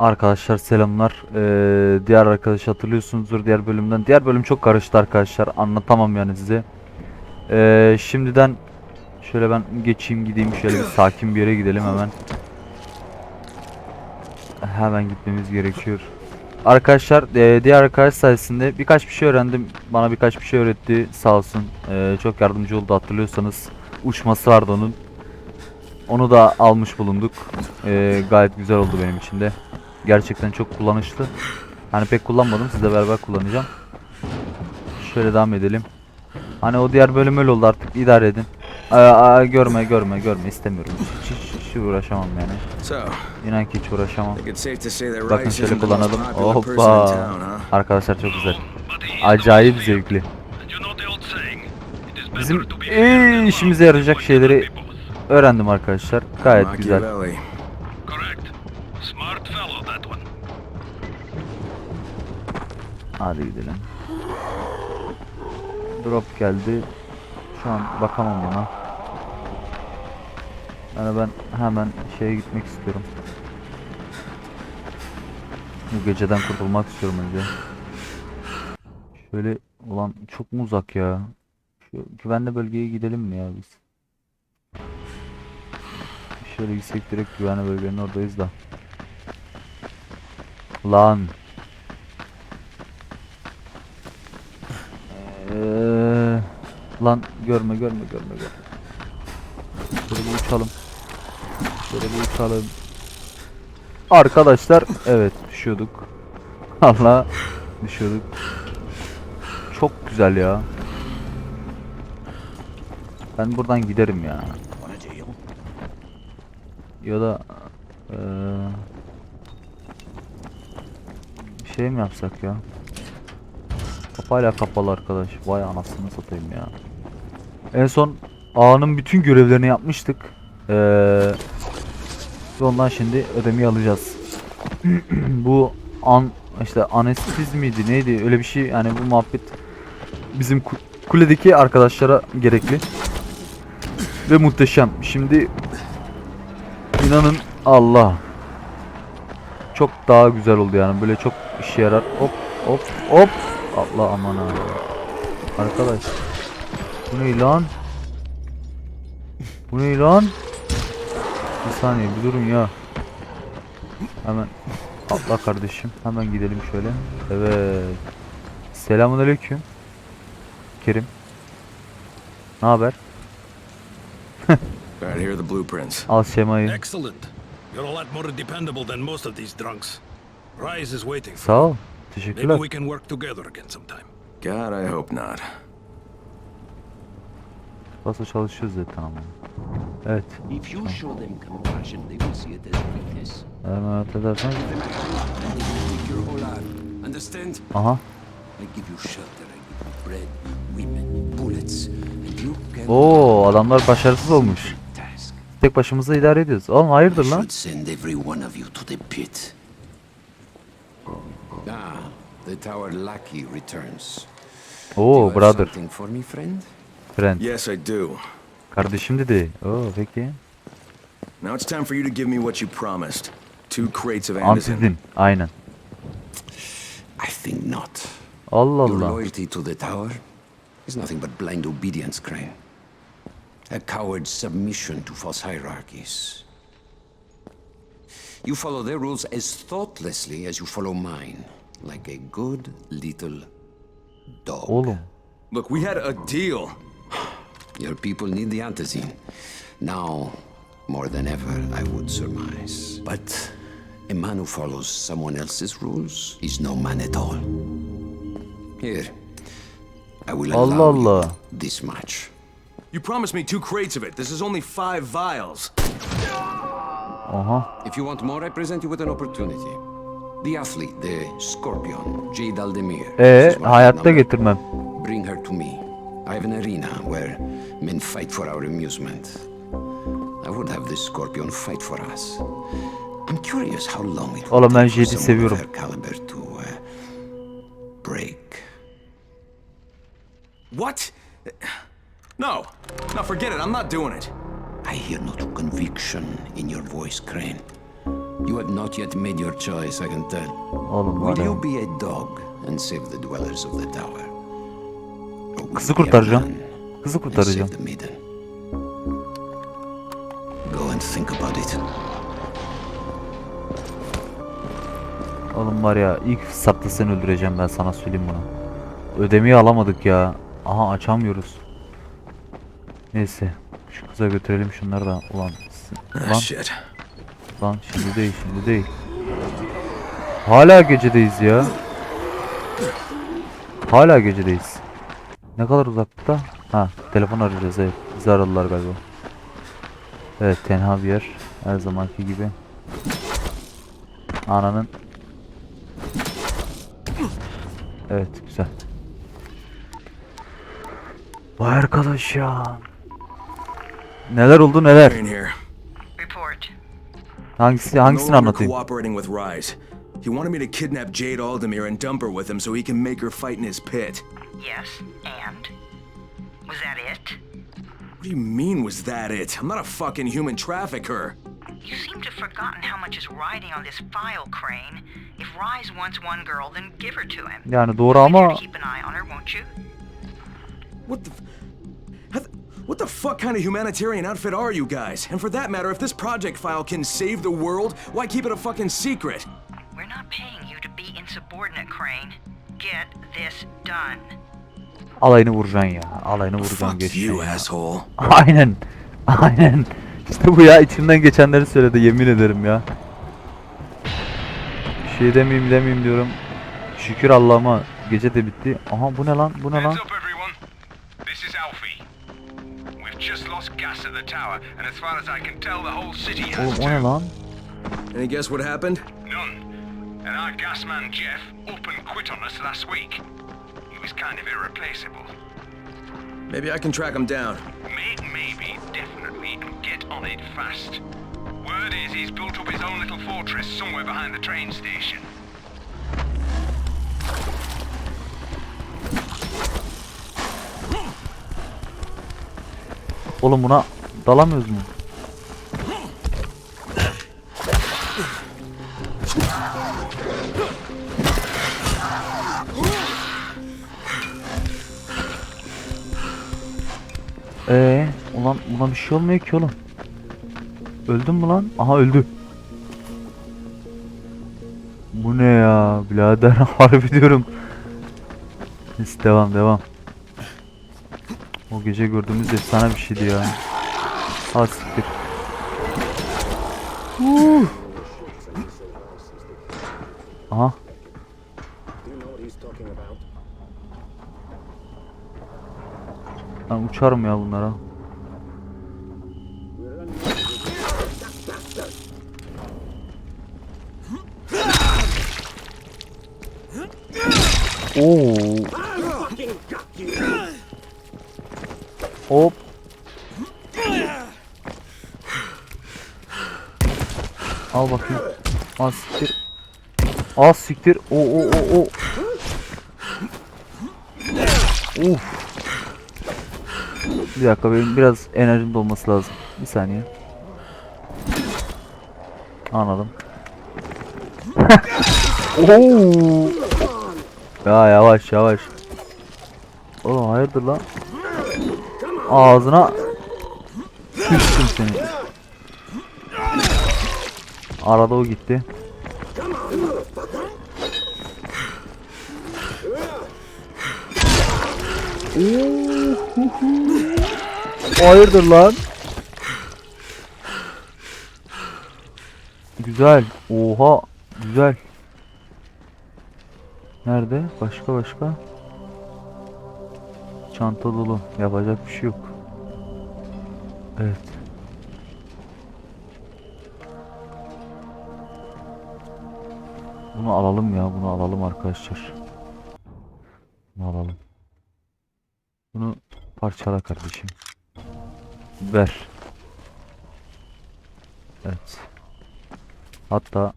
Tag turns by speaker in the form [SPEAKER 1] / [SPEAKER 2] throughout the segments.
[SPEAKER 1] Arkadaşlar selamlar. Ee, diğer arkadaş hatırlıyorsunuzdur diğer bölümden. Diğer bölüm çok karıştı arkadaşlar. Anlatamam yani size. Ee, şimdiden şöyle ben geçeyim gideyim şöyle bir sakin bir yere gidelim hemen. Hemen gitmemiz gerekiyor. Arkadaşlar ee, diğer arkadaş sayesinde birkaç bir şey öğrendim. Bana birkaç bir şey öğretti sağ olsun. Ee, çok yardımcı oldu hatırlıyorsanız. Uçması vardı onun. Onu da almış bulunduk. Ee, gayet güzel oldu benim için de. Gerçekten çok kullanışlı. Hani pek kullanmadım. Sizle beraber kullanacağım. Şöyle devam edelim. Hani o diğer bölüm öyle oldu artık. idare edin. Aa, aa, görme görme görme istemiyorum. Hiç, hiç, hiç uğraşamam yani. İnan ki hiç uğraşamam. Bakın şöyle kullanalım. Hoppa. Arkadaşlar çok güzel. Acayip zevkli. Bizim ee, işimize yarayacak şeyleri öğrendim arkadaşlar. Gayet güzel. Hadi gidelim. Drop geldi. Şu an bakamam buna. Yani ben hemen şeye gitmek istiyorum. Bu geceden kurtulmak istiyorum önce. Şöyle ulan çok mu uzak ya? Şu güvenli bölgeye gidelim mi ya biz? Şöyle gitsek direkt güvenli bölgenin oradayız da. Lan. Lan görme görme görme görme. Şöyle bir uçalım. Şöyle bir uçalım. Arkadaşlar evet düşüyorduk. Allah düşüyorduk. Çok güzel ya. Ben buradan giderim ya. Ya da eee bir şey mi yapsak ya? Kapıyla kapalı arkadaş. Vay anasını satayım ya. En son ağanın bütün görevlerini yapmıştık. Ee, ondan şimdi ödemeyi alacağız. bu an işte anestiz miydi neydi öyle bir şey yani bu muhabbet bizim ku- kuledeki arkadaşlara gerekli ve muhteşem. Şimdi inanın Allah çok daha güzel oldu yani böyle çok işe yarar. Hop hop hop Allah aman ha. Arkadaş. Bu ne lan? Bu ne lan? Bir saniye bir durun ya. Hemen atla kardeşim. Hemen gidelim şöyle. Evet. Selamünaleyküm. Kerim. Ne haber?
[SPEAKER 2] Alright, here are the blueprints.
[SPEAKER 1] Al şemayı.
[SPEAKER 3] Excellent. You're a lot more dependable than most of these drunks. Rise is waiting.
[SPEAKER 1] Sağ ol.
[SPEAKER 3] Maybe
[SPEAKER 1] Teşekkürler.
[SPEAKER 3] we can work together again sometime.
[SPEAKER 2] God, I hope not.
[SPEAKER 1] Nasıl çalışıyoruz zaten ama. Evet.
[SPEAKER 4] If you show them compassion, they will see it as weakness.
[SPEAKER 1] Hemen edersen. Aha. Oo adamlar başarısız olmuş. Tek başımıza idare ediyoruz. Oğlum hayırdır lan?
[SPEAKER 4] have
[SPEAKER 1] brother.
[SPEAKER 4] Something for me, friend?
[SPEAKER 1] Friend.
[SPEAKER 2] Yes, I do.
[SPEAKER 1] Kardeşim dedi. Oo peki.
[SPEAKER 2] Now it's time for you to give me what you promised. Two crates of Anderson.
[SPEAKER 1] Antidin. Aynen.
[SPEAKER 4] I think not.
[SPEAKER 1] Allah
[SPEAKER 4] Your
[SPEAKER 1] Allah.
[SPEAKER 4] loyalty to the tower is nothing but blind obedience, Crane. A coward's submission to false hierarchies. You follow their rules as thoughtlessly as you follow mine, like a good little dog.
[SPEAKER 1] Oğlum.
[SPEAKER 2] Look, we had a deal.
[SPEAKER 4] Your people need the antizine. Now, more than ever, I would surmise. But a man who follows someone else's rules is no man at all. Here, I will
[SPEAKER 1] Allah
[SPEAKER 4] allow you
[SPEAKER 1] Allah.
[SPEAKER 4] this much.
[SPEAKER 2] You promised me two crates of it. This is only five vials.
[SPEAKER 1] Aha.
[SPEAKER 4] If you want more, I present you with an opportunity. The athlete, the Scorpion, Jade Aldemir.
[SPEAKER 1] Ee
[SPEAKER 4] She's one of
[SPEAKER 1] hayatta
[SPEAKER 4] the
[SPEAKER 1] getirmem.
[SPEAKER 4] Bring her to me. I have an arena where men fight for our amusement. I would have this Scorpion fight for us. I'm curious how long it will
[SPEAKER 1] Oğlum ben
[SPEAKER 4] take for
[SPEAKER 1] Jade'i
[SPEAKER 4] someone
[SPEAKER 1] seviyorum.
[SPEAKER 4] of her caliber to uh, break.
[SPEAKER 2] What? No. No, forget it. I'm not doing it.
[SPEAKER 4] I hear no true conviction in your voice, Crane. You have not yet made your choice, I can tell.
[SPEAKER 1] Oğlum
[SPEAKER 4] Will you be a dog and save the dwellers of the tower? Or
[SPEAKER 1] Kızı
[SPEAKER 4] you be
[SPEAKER 1] kurtaracağım. Kızı kurtaracağım. Oğlum var ya ilk fırsatta seni öldüreceğim ben sana söyleyeyim bunu. Ödemeyi alamadık ya. Aha açamıyoruz. Neyse. Şu kıza götürelim şunları da. Ulan.
[SPEAKER 2] Ah,
[SPEAKER 1] Lan,
[SPEAKER 2] shit.
[SPEAKER 1] lan şimdi değil şimdi değil. Hala gecedeyiz ya. Hala gecedeyiz. Ne kadar uzakta? Ha telefon arayacağız evet. Bizi aradılar galiba. Evet tenha bir yer. Her zamanki gibi. Ananın. Evet güzel. Vay arkadaş ya. Neler oldu neler? Hangisi hangisini anlatayım?
[SPEAKER 2] He wanted me to kidnap Jade Aldemir and dump her with him so he can make her fight in his pit.
[SPEAKER 5] Yes, and? Was that it?
[SPEAKER 2] What do you mean was that it? I'm not a fucking human trafficker.
[SPEAKER 5] You seem to have forgotten how much is riding on this file, Crane. If Rise wants one girl, then give her to him.
[SPEAKER 1] Yani doğru
[SPEAKER 5] Make sure
[SPEAKER 1] ama
[SPEAKER 5] to keep an eye on her, won't you?
[SPEAKER 2] What the... f- What the fuck kind of humanitarian outfit are you guys? And for that matter, if this project file can save the world, why keep it a fucking secret?
[SPEAKER 5] We're not paying you to be insubordinate, Crane. Get this done.
[SPEAKER 1] Alayını vuracaksın ya. Alayını vuracaksın geçeceksin ya. Aynen. Aynen. İşte bu ya içimden geçenleri söyledi yemin ederim ya. Bir şey demeyeyim demeyeyim diyorum. Şükür Allah'ıma gece de bitti. Aha bu ne lan? Bu ne lan?
[SPEAKER 6] Hands up, everyone. This is Alfie. We've just lost gas at the tower, and as far as I can tell, the whole city has
[SPEAKER 1] Oğlum o ne lan?
[SPEAKER 2] Any guess what happened?
[SPEAKER 6] None. And our gas man Jeff up and quit on us last week. He was kind of irreplaceable.
[SPEAKER 2] Maybe I can track him down.
[SPEAKER 6] May, maybe, definitely, and get on it fast. Word is he's built up his own little fortress somewhere behind the train station.
[SPEAKER 1] Oğlum buna dalamıyoruz mu? Ulan buna bir şey olmuyor ki oğlum. Öldün mü lan? Aha öldü. Bu ne ya birader harbi diyorum. Neyse devam devam. O gece gördüğümüz efsane bir şeydi ya. Ha siktir. Uh. Aha. Ben uçarım ya bunlara. Oo. Hop. Al bakayım. Az siktir. Az siktir. O o o o. Uf. Bir dakika benim biraz enerjim dolması lazım. Bir saniye. Anladım. Oo. Ya yavaş yavaş. Oğlum hayırdır lan? Ağzına Küstüm seni. Arada o gitti. Hayırdır lan? Güzel. Oha. Güzel. Nerede? Başka başka? Çanta dolu. Yapacak bir şey yok. Evet. Bunu alalım ya. Bunu alalım arkadaşlar. Bunu alalım. Bunu parçala kardeşim. Ver. Evet. Hatta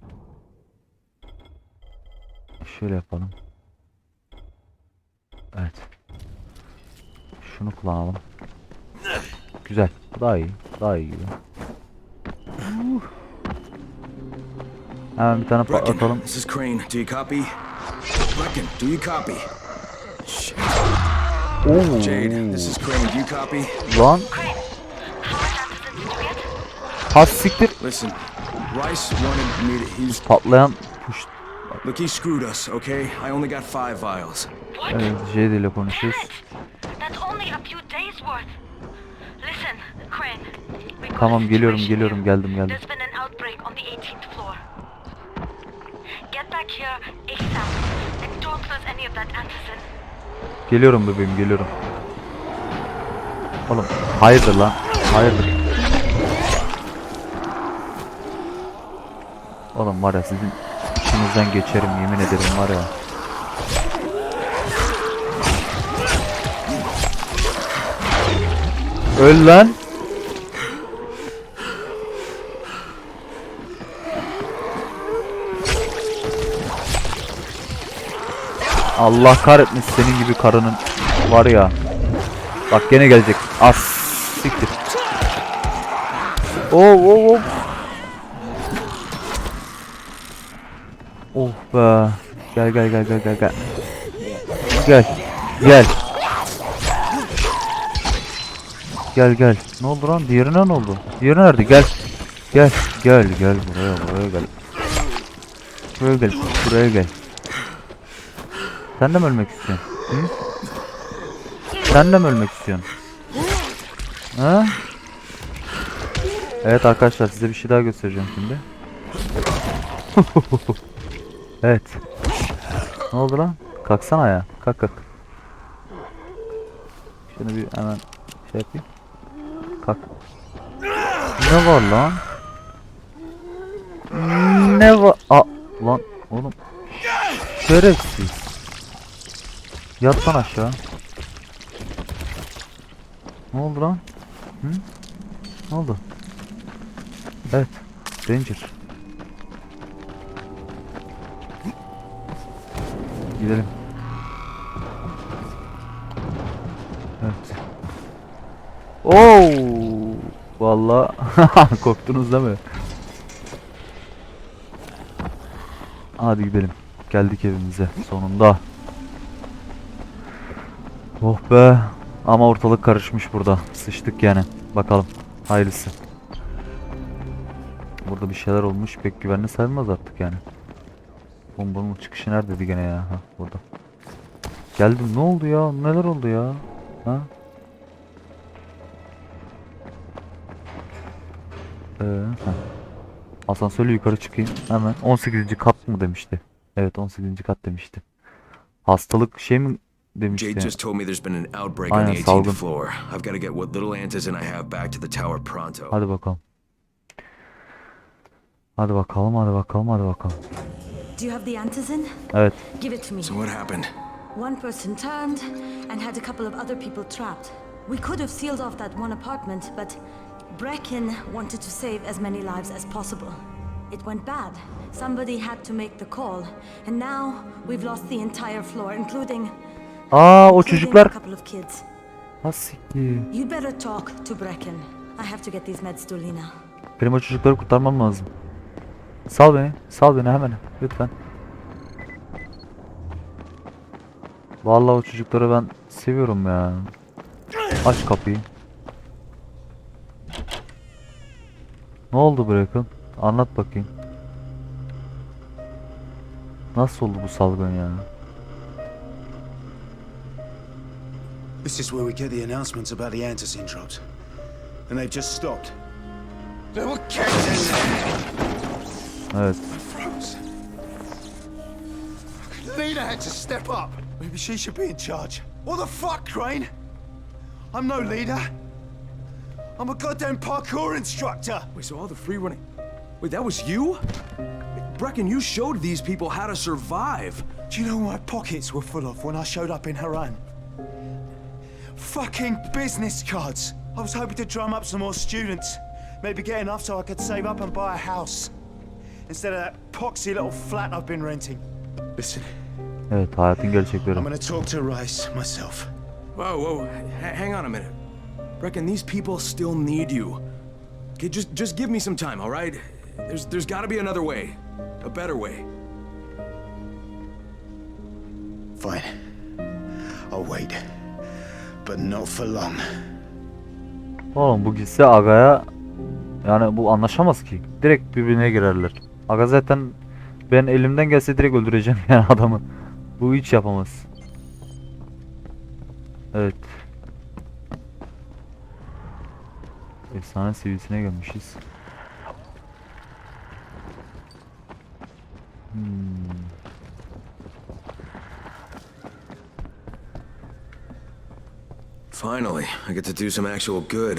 [SPEAKER 1] şöyle yapalım. Evet. Şunu kullanalım. Güzel. Daha iyi. Daha iyi gibi. Hemen bir tane patlatalım.
[SPEAKER 2] this is Crane. Do you copy? Brecken, do you copy? Shit.
[SPEAKER 1] Oo.
[SPEAKER 2] Jade, this is Crane. Do you copy?
[SPEAKER 1] Lan has siktir.
[SPEAKER 2] Listen, Rice wanted me to. He's
[SPEAKER 1] Patlayan puş.
[SPEAKER 2] look. He screwed us. Okay, I only got five vials.
[SPEAKER 1] Evet Jade ile konuşuyoruz.
[SPEAKER 5] it! That's only a few days worth. Listen, Crane. we've got a
[SPEAKER 1] Tamam geliyorum geliyorum geldim geldim.
[SPEAKER 5] There's been an outbreak on the 18th floor. Get back here ASAP and don't lose any of that Anderson.
[SPEAKER 1] Geliyorum bebeğim geliyorum. Oğlum hayırdır lan? Hayırdır? Oğlum var ya sizin içinizden geçerim yemin ederim var ya. Öl lan. Allah kahretmesin senin gibi karının var ya. Bak gene gelecek. As siktir. Oo oo oo. Oh be. Gel gel gel gel gel gel. Gel. Gel. Gel gel. Ne oldu lan? Diğerine ne oldu? Diğeri nerede? Gel. Gel. Gel gel buraya buraya gel. Buraya gel. Buraya gel. Sen de mi ölmek istiyorsun? Hı? Sen de mi ölmek istiyorsun? Ha? Evet arkadaşlar size bir şey daha göstereceğim şimdi. evet. Ne oldu lan? Kalksana ya. Kalk kalk. Şunu bir hemen şey yapayım. Kalk. Ne var lan? Ne var? Aa, lan oğlum. Şerefsiz. Yat lan aşağı. Ne oldu lan? Hı? Ne oldu? Evet. Ranger. Gidelim. Oo! Vallahi korktunuz değil mi? Hadi gidelim. Geldik evimize sonunda. Oh be. Ama ortalık karışmış burada. Sıçtık yani. Bakalım. Hayırlısı. Burada bir şeyler olmuş. Pek güvenli sayılmaz artık yani. Bombanın çıkışı neredeydi gene ya? Ha burada. Geldim. Ne oldu ya? Neler oldu ya? Ha? Ee. Asansörle yukarı çıkayım. Hemen. 18. kat mı demişti? Evet 18. kat demişti. Hastalık şey mi demişti?
[SPEAKER 2] Jade just told me there's been an outbreak on
[SPEAKER 1] Aynen,
[SPEAKER 2] the 18th
[SPEAKER 1] salgın.
[SPEAKER 2] floor. I've got to get what little antizin I have back to the tower pronto.
[SPEAKER 1] Hadi bakalım. Hadi bakalım, hadi bakalım, hadi bakalım.
[SPEAKER 7] Do you have the antizin?
[SPEAKER 1] Evet.
[SPEAKER 7] Give it to me.
[SPEAKER 2] So what happened?
[SPEAKER 7] One person turned and had a couple of other people trapped. We could have sealed off that one apartment, but Brecken wanted to save as many lives as possible. It went bad. Somebody had to make the call, and now we've lost the entire floor, including,
[SPEAKER 1] Aa o çocuklar. siktir.
[SPEAKER 7] You better talk to Brecken. I have to get these meds to Lena.
[SPEAKER 1] Benim o çocukları kurtarmam lazım. Sal beni. Sal beni hemen. Lütfen. Vallahi o çocukları ben seviyorum ya. Aç kapıyı. Ne oldu bırakın? Anlat bakayım. Nasıl oldu bu salgın ya?
[SPEAKER 8] This is where we get the announcements about the antizin drops. And they've just stopped. There were kids in there!
[SPEAKER 1] Evet.
[SPEAKER 8] Lena had to step up. Maybe she should be in charge. What the fuck, Crane? I'm no leader. I'm a goddamn parkour instructor.
[SPEAKER 2] Wait, so all the free running. Wait, that was you? Brecken, you showed these people how to survive.
[SPEAKER 8] Do you know what my pockets were full of when I showed up in Haran? Fucking business cards. I was hoping to drum up some more students. Maybe get enough so I could save up and buy a house. Instead of that poxy little flat I've been renting. Listen,
[SPEAKER 1] Evet hayatın gerçekleri.
[SPEAKER 8] I'm gonna talk to Rice myself.
[SPEAKER 2] Whoa, whoa, h- hang on a minute. Brecken, these people still need you. Okay, just just give me some time, all right? There's there's got to be another way. A better way.
[SPEAKER 8] Fine. I'll wait. But not for long.
[SPEAKER 1] Oğlum bu gitse Aga'ya yani bu anlaşamaz ki. Direkt birbirine girerler. Aga zaten ben elimden gelse direkt öldüreceğim yani adamı. Bu hiç yapamaz. Evet. Efsane seviyesine gelmişiz. Hmm.
[SPEAKER 2] Finally, I get to do some actual good.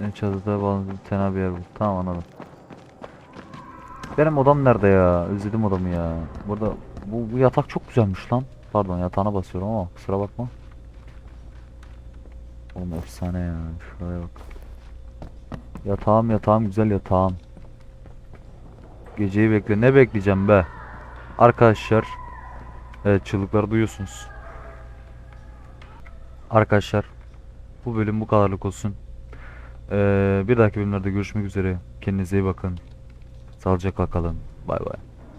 [SPEAKER 1] Ne çatıda bazı tenha bir yer bu. Tamam anladım. Benim odam nerede ya? Özledim odamı ya. Burada bu, bu yatak çok güzelmiş lan. Pardon yatağına basıyorum ama kusura bakma. Oğlum efsane ya. Şuraya bak. Yatağım yatağım güzel yatağım. Geceyi bekle. Ne bekleyeceğim be? Arkadaşlar. Evet çığlıkları duyuyorsunuz. Arkadaşlar. Bu bölüm bu kadarlık olsun. Ee, bir dahaki bölümlerde görüşmek üzere. Kendinize iyi bakın. Sağlıcakla kalın. Bay bay.